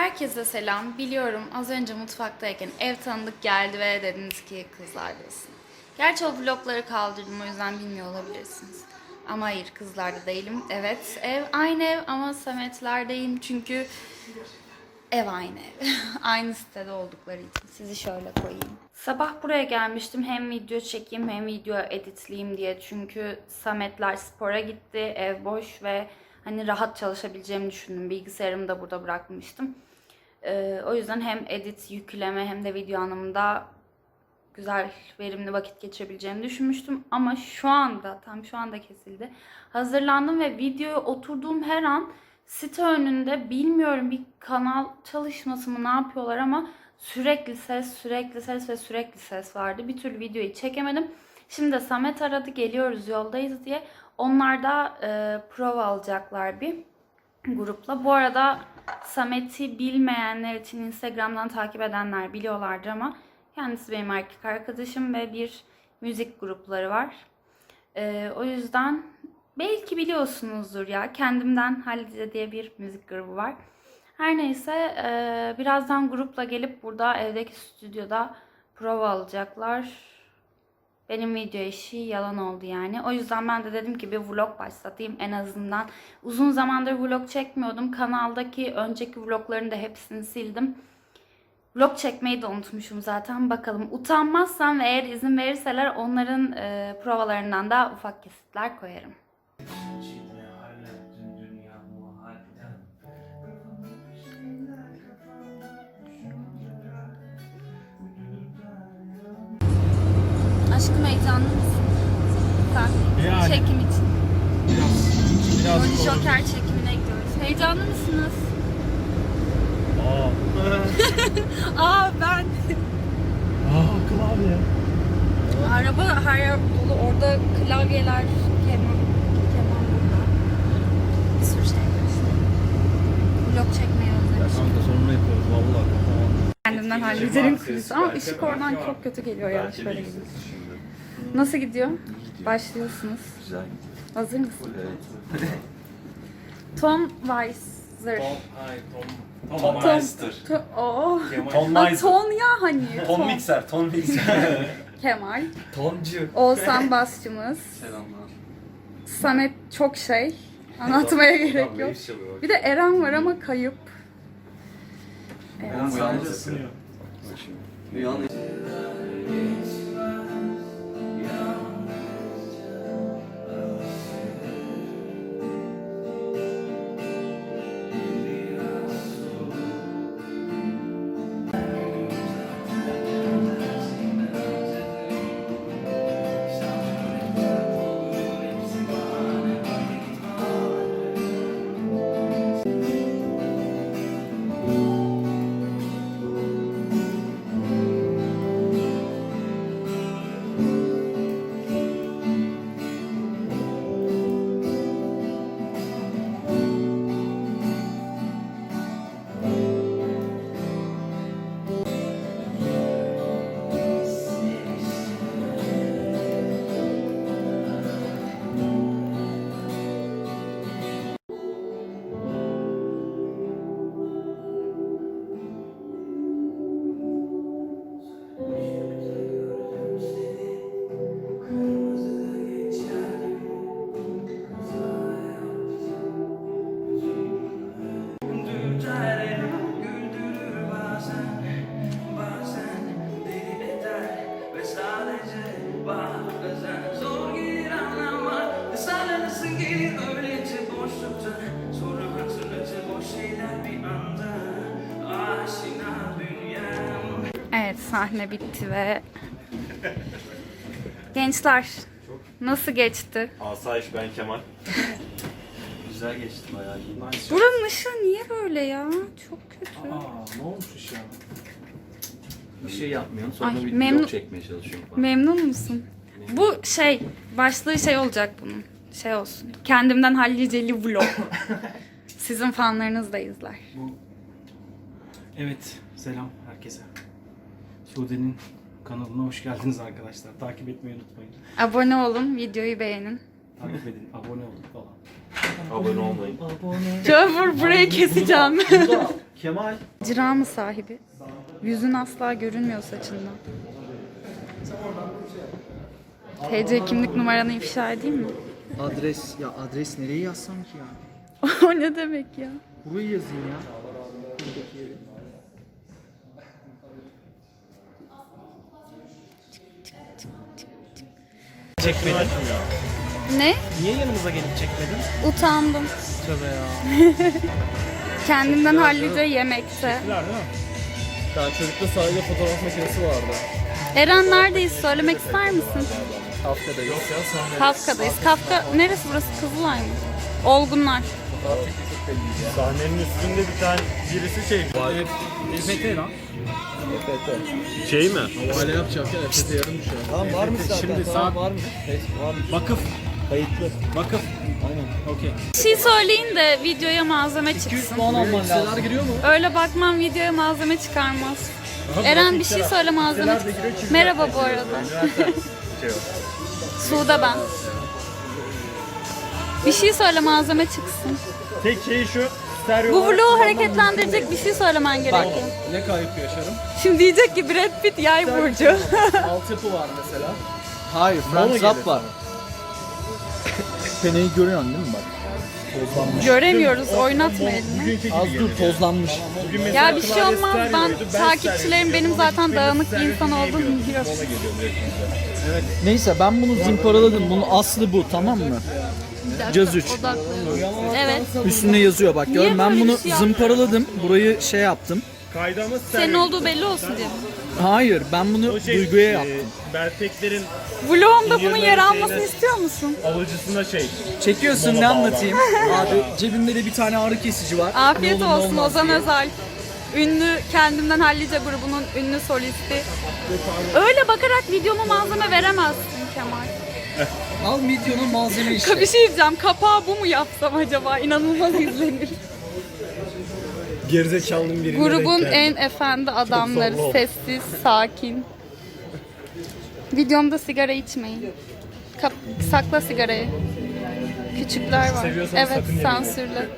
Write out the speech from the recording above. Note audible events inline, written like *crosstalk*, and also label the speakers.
Speaker 1: Herkese selam. Biliyorum az önce mutfaktayken ev tanıdık geldi ve dediniz ki kızlardasın. Gerçi o vlogları kaldırdım o yüzden bilmiyor olabilirsiniz. Ama hayır kızlarda değilim. Evet ev aynı ev ama Samet'lerdeyim çünkü ev aynı ev. *laughs* aynı sitede oldukları için. Sizi şöyle koyayım. Sabah buraya gelmiştim hem video çekeyim hem video editleyeyim diye. Çünkü Sametler spora gitti, ev boş ve hani rahat çalışabileceğimi düşündüm. Bilgisayarımı da burada bırakmıştım. Ee, o yüzden hem edit, yükleme hem de video anlamında güzel, verimli vakit geçirebileceğimi düşünmüştüm. Ama şu anda, tam şu anda kesildi. Hazırlandım ve videoya oturduğum her an site önünde bilmiyorum bir kanal çalışması mı ne yapıyorlar ama sürekli ses, sürekli ses ve sürekli ses vardı. Bir türlü videoyu çekemedim. Şimdi de Samet aradı geliyoruz yoldayız diye. Onlar da e, prova alacaklar bir grupla. Bu arada Samet'i bilmeyenler için Instagram'dan takip edenler biliyorlardır ama kendisi benim erkek arkadaşım ve bir müzik grupları var. Ee, o yüzden belki biliyorsunuzdur ya Kendimden Halide diye bir müzik grubu var. Her neyse e, birazdan grupla gelip burada evdeki stüdyoda prova alacaklar. Benim video işi yalan oldu yani. O yüzden ben de dedim ki bir vlog başlatayım en azından. Uzun zamandır vlog çekmiyordum. Kanaldaki önceki vlogların da hepsini sildim. Vlog çekmeyi de unutmuşum zaten. Bakalım utanmazsam ve eğer izin verirseler onların e, provalarından da ufak kesitler koyarım. Aşkım heyecanlı mısın? Sen
Speaker 2: Yani.
Speaker 1: çekim için.
Speaker 2: Biraz, biraz.
Speaker 1: Joker çekimine gidiyoruz. Heyecanlı mısınız?
Speaker 2: Aa. *laughs*
Speaker 1: Aa ben.
Speaker 2: Aa klavye.
Speaker 1: Araba her yer dolu. Orada klavyeler, keman, keman burada. Bir sürü şey var işte. Vlog çekmeyi özlemişim.
Speaker 2: Kanka sonunu yapıyoruz vallahi. Tamam.
Speaker 1: Kendimden hallederim kurusu. Ama ışık oradan çok kötü geliyor ya. Şöyle gidiyor. Nasıl gidiyor? Başlıyorsunuz.
Speaker 3: Güzel.
Speaker 1: Hazır mısın?
Speaker 3: Evet. *laughs*
Speaker 1: Tom Weiser.
Speaker 2: Tom, hayır Tom.
Speaker 3: Tom
Speaker 1: Tom.
Speaker 3: Meister.
Speaker 1: To- oh.
Speaker 3: Tom Meister.
Speaker 1: Ton ya hani.
Speaker 3: Tom Mixer. Tom Mixer. *laughs*
Speaker 1: Kemal.
Speaker 3: Tomcu.
Speaker 1: Oğuzhan Basçımız.
Speaker 3: Selamlar.
Speaker 1: Samet çok şey. Anlatmaya gerek yok. Bir de Eren var ama kayıp. Evet.
Speaker 3: Ben
Speaker 2: Sadece
Speaker 3: sadece
Speaker 2: ısınıyor.
Speaker 3: Uyan.
Speaker 1: Sahne bitti ve Gençler nasıl geçti?
Speaker 2: Asayiş ben Kemal. *laughs*
Speaker 3: Güzel geçti bayağı iyi.
Speaker 2: Nice.
Speaker 1: Buranın ışığı niye böyle ya? Çok kötü.
Speaker 2: Aa ne olmuş ya?
Speaker 3: Bir şey yapmıyorsun sonra
Speaker 1: Ay,
Speaker 3: bir
Speaker 1: memnun-
Speaker 3: çekmeye çalışıyorum falan.
Speaker 1: Memnun musun? Bu şey, başlığı şey olacak bunun. Şey olsun. Kendimden halliceli vlog. *laughs* Sizin fanlarınız da izler.
Speaker 2: Evet selam herkese. Sude'nin kanalına hoş geldiniz arkadaşlar. Takip etmeyi unutmayın.
Speaker 1: Abone olun, videoyu beğenin.
Speaker 2: Takip edin, abone olun falan.
Speaker 3: Abone olmayın.
Speaker 2: Abone.
Speaker 1: Çabur burayı keseceğim. *laughs*
Speaker 4: Kemal.
Speaker 1: Cira mı sahibi? Yüzün asla görünmüyor saçından. TC kimlik numaranı ifşa edeyim mi?
Speaker 4: Adres. Ya adres nereye yazsam ki ya? *laughs*
Speaker 1: o ne demek ya?
Speaker 4: Burayı yazayım ya.
Speaker 2: Çekmedin.
Speaker 1: Ne?
Speaker 2: Niye yanımıza gelip çekmedin?
Speaker 1: Utandım.
Speaker 2: Tövbe ya. *laughs*
Speaker 1: Kendimden hallice yemekte.
Speaker 2: Güzel değil mi?
Speaker 4: Daha çocukta sahilde fotoğraf makinesi vardı.
Speaker 1: Eren neredeyiz? Söylemek ister misin?
Speaker 4: Kafka'da yok ya sahne.
Speaker 1: Kafka'dayız. Kafka neresi burası? Kızılay mı? Olgunlar.
Speaker 5: Sahnenin üstünde bir tane birisi şey.
Speaker 2: Evet. EFT lan.
Speaker 5: Şey mi?
Speaker 4: Öyle yapacak ya. Efete yarım şu an. Tamam var mı zaten?
Speaker 2: Şimdi
Speaker 4: tamam,
Speaker 2: saat-
Speaker 4: var mı? Evet, var mı?
Speaker 2: Vakıf.
Speaker 4: Kayıtlı.
Speaker 2: Vakıf.
Speaker 4: Aynen.
Speaker 2: Okey.
Speaker 1: Bir şey söyleyin de videoya malzeme çıksın.
Speaker 4: puan alman lazım. giriyor mu?
Speaker 1: Öyle bakmam videoya malzeme çıkarmaz. Eren bir şey söyle malzeme. Merhaba bu arada. Suda ben. Bir şey söyle malzeme çıksın.
Speaker 5: Tek şey şu. Stereo
Speaker 1: Bu vlogu hareketlendirecek bir şey söylemen gerekiyor.
Speaker 4: Ne kayıp yaşarım?
Speaker 1: Şimdi diyecek ki Brad Pitt yay burcu. *laughs*
Speaker 4: Altyapı var mesela. Hayır, Frank Zapp var. Peneyi görüyorsun değil mi bak? Tozlanmış.
Speaker 1: Göremiyoruz oynatma elini.
Speaker 5: Bugünkü gibi
Speaker 4: Az dur
Speaker 5: geliyor.
Speaker 4: tozlanmış.
Speaker 5: Bugün mesela
Speaker 1: Ya bir şey
Speaker 5: klavye
Speaker 1: olmaz.
Speaker 5: stereoydu,
Speaker 1: Ben takipçilerim
Speaker 5: stereo
Speaker 1: benim zaten dağınık bir
Speaker 5: Stereo
Speaker 1: insan
Speaker 5: dinleyemiyorum.
Speaker 1: olduğumu biliyor.
Speaker 5: Ona geliyor direkt bize.
Speaker 4: Neyse ben bunu zımparaladım. Bunun aslı bu tamam mı? Caz üç.
Speaker 1: odaklanıyorum. Evet.
Speaker 4: Üstünde yazıyor bak gör.
Speaker 1: Niye
Speaker 4: Ben
Speaker 1: böyle
Speaker 4: bunu
Speaker 1: bir şey yaptın?
Speaker 4: zımparaladım. Burayı şey yaptım.
Speaker 5: Kaydı ama stereo.
Speaker 1: Senin olduğu belli olsun diye.
Speaker 4: Hayır ben bunu
Speaker 5: O şey,
Speaker 4: duyguya
Speaker 5: e,
Speaker 4: yaptım.
Speaker 5: Belteklerin
Speaker 1: Vlogumda bunun yer almasını istiyor musun?
Speaker 5: alıcısına şey.
Speaker 4: Çekiyorsun ne anlatayım? *laughs* Abi cebimde de bir tane ağrı kesici var.
Speaker 1: Afiyet
Speaker 4: Ne olur ne
Speaker 1: olsun
Speaker 4: olmaz
Speaker 1: Ozan
Speaker 4: diye.
Speaker 1: Özel. Ünlü kendimden hallice grubunun ünlü solisti. Öyle bakarak videoma malzeme veremezsin Kemal.
Speaker 4: Al videonun malzeme işte.
Speaker 1: Bir şey diyeceğim. Kapağı bu mu yapsam acaba? İnanılmaz izlenir.
Speaker 5: Gerizekalının birine
Speaker 1: Grubun en efendi adamları.
Speaker 5: zorlu oldu.
Speaker 1: Sessiz, sakin. Videomda sigara içmeyin. Kap- sakla sigarayı. Küçükler var.
Speaker 5: Seviyorsanız
Speaker 1: evet,
Speaker 5: sakın yemeyin.
Speaker 1: sansürlü.